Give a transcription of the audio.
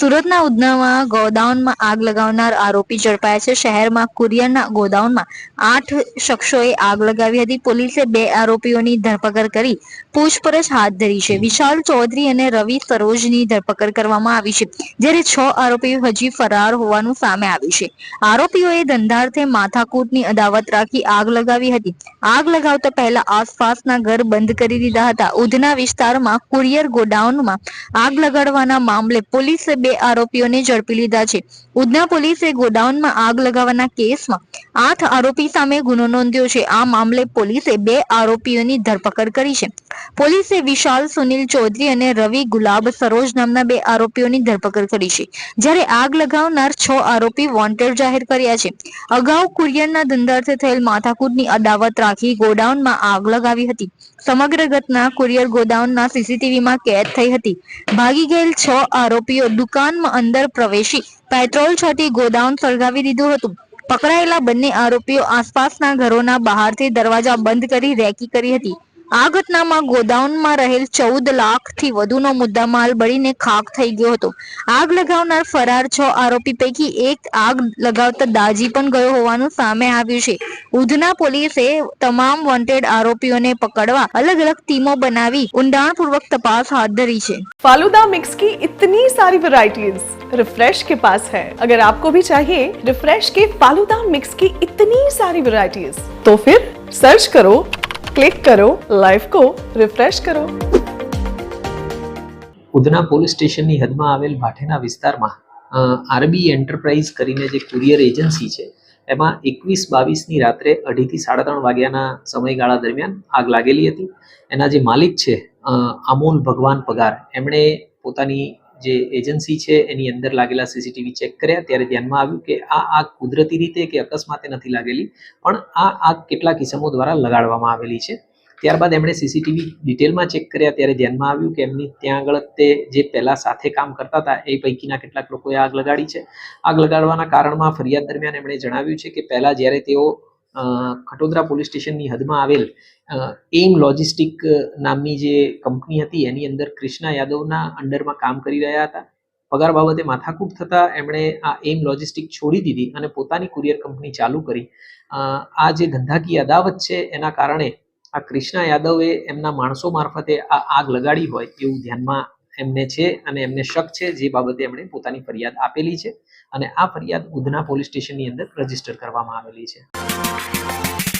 સુરતના ઉધનામાં ગોડાઉનમાં આગ લગાવનાર આરોપી ઝડપાયા છે. શહેરમાં કુરિયરના ગોડાઉનમાં આઠ શખ્સોએ આગ લગાવી હતી. પોલીસે બે આરોપીઓની ધરપકડ કરી પૂછપરછ હાથ ધરી છે. વિશાલ ચૌધરી અને રવિ સરોજની ધરપકડ કરવામાં આવી છે, જ્યારે છ આરોપીઓ હજી ફરાર હોવાનું સામે આવ્યું છે. આરોપીઓએ ધંધાર્થે માથાકૂટની અદાવત રાખી આગ લગાવી હતી. આગ લગાવતા પહેલા આસપાસના ઘર બંધ કરી દીધા હતા. ઉધના વિસ્તારમાં કુરિયર ગોડાઉનમાં આગ લગાડવાના મામલે પોલીસે બે આરોપીઓને ઝડપી લીધા છે. ઉધના પોલીસે ગોડાઉનમાં આગ લગાવવાના કેસમાં આઠ આરોપી સામે ગુનો નોંધ્યો છે. આ મામલે પોલીસે બે આરોપીઓની ધરપકડ કરી છે. પોલીસે વિશાલ સુનિલ ચૌધરી અને રવિ ગુલાબ સરોજ નામના બે આરોપીઓની ધરપકડ કરી છે. જ્યારે આગ લગાવનાર છ આરોપી વોન્ટેડ જાહેર કર્યા છે. અગાઉ કુરિયરના ધંધાર્થે થયેલ માથાકૂટની અદાવત રાખી ગોડાઉનમાં આગ લગાવી હતી. સમગ્ર ઘટના કુરિયર ગોડાઉનના સીસીટીવીમાં કેદ થઈ હતી. ભાગી ગયેલ છ આરોપીઓ દુકાનમાં અંદર પ્રવેશી પેટ્રોલ છાંટી ગોડાઉન સળગાવી દીધું હતું. પકડાયેલા બંને આરોપીઓ આસપાસના ઘરોના બહારથી દરવાજા બંધ કરી રેકી કરી હતી. આ ઘટનામાં ગોડાઉનમાં રહેલ ચૌદ લાખથી વધુનો મુદ્દામાલ બળીને ખાક થઈ ગયો હતો આગ લગાવનાર ફરાર છ આરોપી પૈકી એક આગ લગાવતા દાજી પણ ગયો હોવાનું સામે આવ્યું છે ઉધના પોલીસે તમામ વોન્ટેડ આરોપીઓને પકડવા અલગ અલગ ટીમો બનાવી ઊંડાણપૂર્વક તપાસ હાથ ધરી છે फालूदा मिक्स की इतनी सारी वैरायटीज रिफ्रेश के पास है अगर आपको भी चाहिए रिफ्रेश के फालूदा मिक्स की इतनी सारी वैरायटीज तो फिर सर्च करो ક્લિક કરો લાઈફ કો રિફ્રેશ કરો. ઉધના પોલીસ સ્ટેશનની હદમાં આવેલ ભાઠેના વિસ્તારમાં આરબી એન્ટરપ્રાઇઝ કરીને જે કુરિયર એજન્સી છે, એમાં એકવીસ બાવીસની રાત્રે અઢીથી સાડા ત્રણ વાગ્યાના સમયગાળા દરમિયાન આગ લાગેલી હતી. એના જે માલિક છે આમોલ ભગવાન પગાર, એમણે પોતાની જે એજન્સી છે, એની અંદર લાગેલા સીસીટીવી ચેક કર્યા. ત્યારે ધ્યાનમાં આવ્યું કે આ આગ કુદરતી રીતે કે અકસ્માતે નથી લાગેલી, પણ આ આગ કેટલાક ઇસમો દ્વારા લગાડવામાં આવેલી છે. ત્યારબાદ એમણે સીસીટીવી ડિટેલમાં ચેક કર્યા. ત્યારે ધ્યાનમાં આવ્યું કે એમની ત્યાં આગળ તે જે પહેલા સાથે કામ કરતા હતા, એ પૈકીના કેટલાક લોકોએ આગ લગાડી છે. આગ લગાડવાના કારણમાં ફરિયાદ દરમિયાન એમણે જણાવ્યું છે કે પહેલા જ્યારે તેઓ ખટોદરા પોલીસ સ્ટેશનની હદમાં આવેલ એમ લોજિસ્ટિક નામની જે કંપની હતી, એની અંદર કૃષ્ણા યાદવના અંડરમાં કામ કરી રહ્યા હતા. પગાર બાબતે માથાકૂટ થતા એમણે આ એમ લોજિસ્ટિક છોડી દીધી અને પોતાની કુરિયર કંપની ચાલુ કરી. આ જે ધંધાકીય અદાવત છે, એના કારણે આ કૃષ્ણા યાદવે એમના માણસો મારફતે આ આગ લગાડી હોય એવું ધ્યાનમાં એમને છે અને એમને શક છે, જે બાબતે એમણે પોતાની ફરિયાદ આપેલી છે. અને આ ફરિયાદ ઉધના પોલીસ સ્ટેશનની અંદર રજિસ્ટર કરવામાં આવેલી છે.